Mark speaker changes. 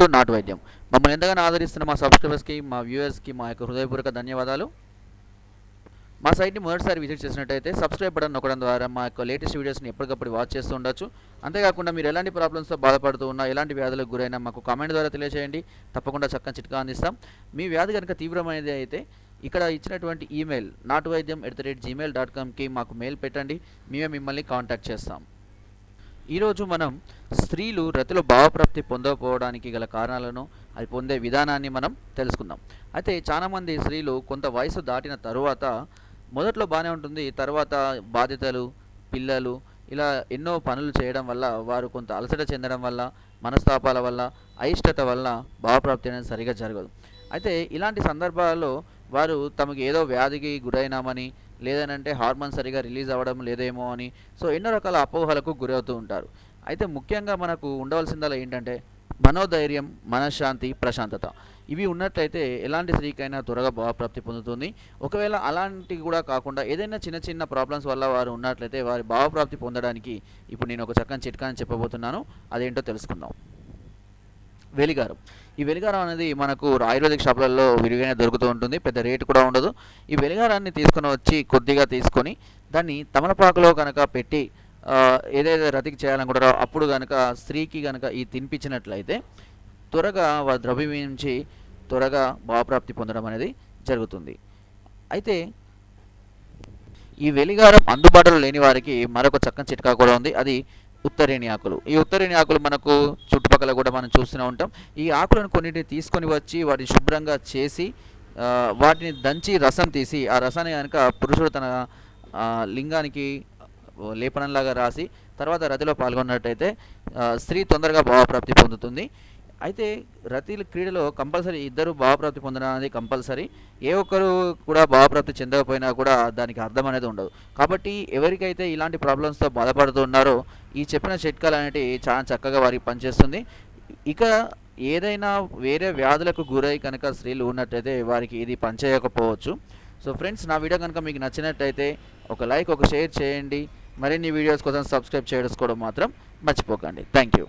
Speaker 1: To నాటు వైద్యం. మమ్మల్ని ఎంతగానో ఆదరిస్తున్న మా సబ్స్క్రైబర్స్కి మా వ్యూవర్స్కి మా యొక్క హృదయపూర్వక ధన్యవాదాలు. మా సైట్ని మొదటిసారి విజిట్ చేసినట్టయితే సబ్స్క్రైబ్ బటన్ నొక్కడం ద్వారా మా యొక్క లేటెస్ట్ వీడియోస్ని ఎప్పటికప్పుడు వాచ్ చేస్తూ ఉండొచ్చు. అంతేకాకుండా మీరు ఎలాంటి ప్రాబ్లమ్స్తో బాధపడుతూ ఉన్నా ఎలాంటి వ్యాధులకు గురైనా మాకు కామెంట్ ద్వారా తెలియజేయండి తప్పకుండా చక్కని చిట్కా అందిస్తాం. మీ వ్యాధి కనుక తీవ్రమైనది అయితే ఇక్కడ ఇచ్చినటువంటి ఈమెయిల్ నాటు వైద్యం at the rate Gmail dot కామ్కి మాకు మెయిల్ పెట్టండి. మేమే మిమ్మల్ని కాంటాక్ట్ చేస్తాం. ఈరోజు మనం స్త్రీలు రతిలో భావప్రాప్తి పొందకపోవడానికి గల కారణాలను అది పొందే విధానాన్ని మనం తెలుసుకుందాం. అయితే చాలామంది స్త్రీలు కొంత వయసు దాటిన తరువాత మొదట్లో బాగానే ఉంటుంది. తర్వాత బాధ్యతలు పిల్లలు ఇలా ఎన్నో పనులు చేయడం వల్ల వారు కొంత అలసట చెందడం వల్ల మనస్తాపాల వల్ల అయిష్టత వల్ల భావప్రాప్తి అనేది సరిగా జరగదు. అయితే ఇలాంటి సందర్భాలలో వారు తమకు ఏదో వ్యాధికి గురైనామని లేదనంటే హార్మోన్ సరిగా రిలీజ్ అవ్వడం లేదేమో అని. సో ఎన్నో రకాల అపోహలకు గురవుతూ ఉంటారు. అయితే ముఖ్యంగా మనకు ఉండవలసిందలా ఏంటంటే మనోధైర్యం మనశ్శాంతి ప్రశాంతత. ఇవి ఉన్నట్లయితే ఎలాంటి స్త్రీకైనా త్వరగా భావప్రాప్తి పొందుతుంది. ఒకవేళ అలాంటివి కూడా కాకుండా ఏదైనా చిన్న చిన్న ప్రాబ్లమ్స్ వల్ల వారు ఉన్నట్లయితే వారి భావప్రాప్తి పొందడానికి ఇప్పుడు నేను ఒక చక్కని చిట్కాని చెప్పబోతున్నాను. అదేంటో తెలుసుకుందాం. వెలిగారు ఈ వెలిగారం అనేది మనకు ఆయుర్వేదిక్ షాపులలో విరిగానే దొరుకుతూ ఉంటుంది. పెద్ద రేటు కూడా ఉండదు. ఈ వెలిగారాన్ని తీసుకొని వచ్చి కొద్దిగా తీసుకొని దాన్ని తమలపాకులో కనుక పెట్టి ఏదైతే రతికి చేయాలనుకుంటారో అప్పుడు కనుక స్త్రీకి కనుక ఈ తినిపించినట్లయితే త్వరగా వారు ద్రవ్యమించి త్వరగా భావప్రాప్తి పొందడం అనేది జరుగుతుంది. అయితే ఈ వెలిగారం అందుబాటులో లేని వారికి మరొక చక్కని చిట్కా కూడా ఉంది. అది ఉత్తరేణి ఆకులు. ఈ ఉత్తరేణి ఆకులు మనకు చుట్టుపక్కల కూడా మనం చూస్తూనే ఉంటాం. ఈ ఆకులను కొన్నిటిని తీసుకొని వచ్చి వాటిని శుభ్రంగా చేసి వాటిని దంచి రసం తీసి ఆ రసాన్ని కనుక పురుషుడు తన లింగానికి లేపనంలాగా రాసి తర్వాత రతిలో పాల్గొన్నట్టయితే స్త్రీ తొందరగా భావప్రాప్తి పొందుతుంది. అయితే రతీల క్రీడలో కంపల్సరీ ఇద్దరు భావప్రాప్తి పొందడం అనేది కంపల్సరీ. ఏ ఒక్కరు కూడా భావప్రాప్తి చెందకపోయినా కూడా దానికి అర్థం అనేది ఉండదు. కాబట్టి ఎవరికైతే ఇలాంటి ప్రాబ్లమ్స్తో బాధపడుతున్నారో ఈ చెప్పిన చిట్కాలు అనేటివి చాలా చక్కగా వారికి పనిచేస్తుంది. ఇక ఏదైనా వేరే వ్యాధులకు గురై కనుక స్త్రీలు ఉన్నట్టయితే వారికి ఇది పనిచేయకపోవచ్చు. సో ఫ్రెండ్స్ నా వీడియో కనుక మీకు నచ్చినట్టయితే ఒక లైక్ ఒక షేర్ చేయండి. మరిన్ని వీడియోస్ కోసం సబ్స్క్రైబ్ చేసుకోవడం మాత్రం మర్చిపోకండి. Thank you.